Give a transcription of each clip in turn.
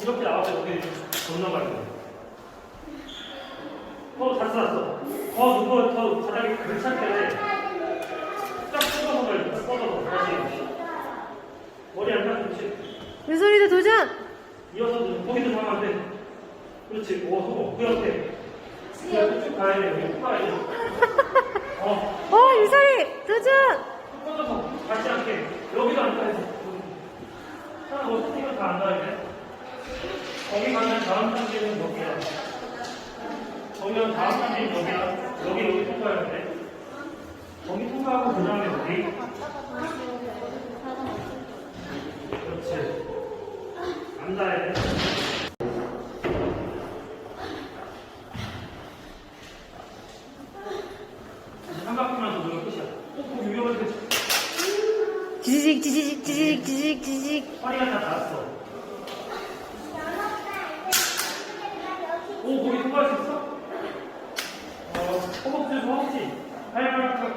이렇게 나와서 여기 건너가는 거야. 어, 다 쌌어. 더 누워, 더 바닥에 괜찮게. 쫙 뻗어서 가야 돼. 뻗어서. 다시. 머리 안 깎지. 윤솔이도 도전! 이어서 좀 거기도 가면 안 돼. 그렇지. 오, 소고. 그 옆에. 그 옆에 쭉 가야 돼. 여기 쭉 가야 돼. 어, 어, 윤솔이 도전! 쭉 뻗어서. 닿지 않게. 여기도 안 가야 돼. 하나 뭐 스티커 다안 가야 돼. 거기 가면 다음 단계는 여기야. 거기는 다음 단계는 여기야. 여기, 여기 통과해야 돼. 거기 통과하고 그 다음에 여기. 그렇지. 안 닿아야 돼. 한 바퀴만 더 돌면 끝이야. 꼭, 꼭 유명한 데 지지직, 지지직, 지지직, 지지직, 지지직. 허리가 다 닿았어. 오, 거기 통과할 수 있어? 어, 팔, 팔.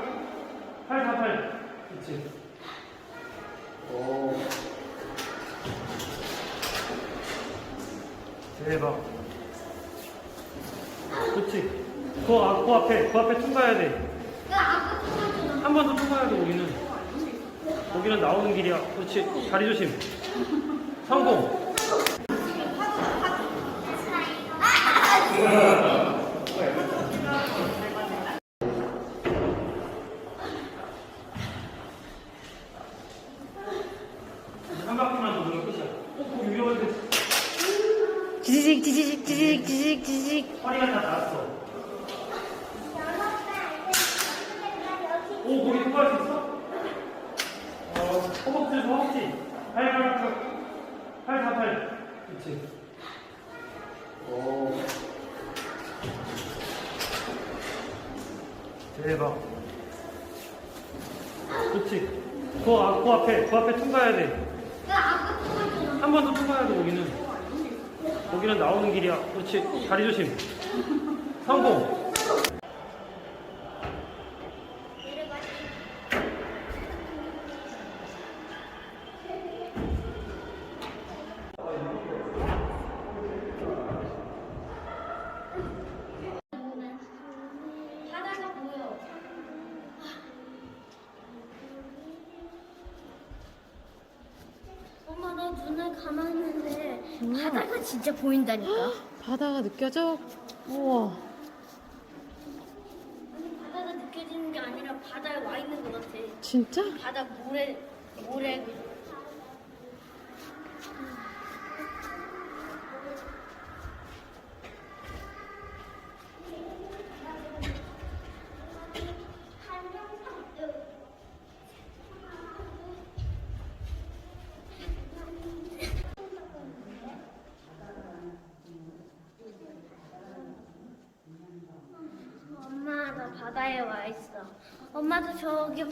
팔, 다 팔. 그치. 오. 대박. 그치. 그, 앞, 그 앞에, 그 앞에 통과해야 돼. 한 번 더 통과해야 돼, 거기는. 거기는 나오는 길이야. 그렇지. 다리 조심. 성공. 한 바퀴만 더 돌면 끝이야. 꼭, 꼭 유명한 데 지지직, 지지직, 지지직, 지지직, 지지직. 허리가 다 닿았어. 오, 거기 통과할 수 있어? 어, 허벅지, 허벅지. 팔, 팔, 팔. 팔, 다 팔. 그치. 오. 대박. 그치. 그, 앞, 그 앞에, 그 앞에 통과해야 돼. 한 번 더 통과해야 돼, 거기는. 거기는 나오는 길이야. 그렇지. 다리 조심. 성공. 바다가 보여. 엄마 나 눈을 감았는데 바다가 진짜 보인다니까. 바다가 느껴져? 우와. 아니 바다가 느껴지는 게 아니라 바다에 와 있는 것 같아. 진짜? 바다 모래 모래 엄마 나 바다에 와 있어. 엄마도 저기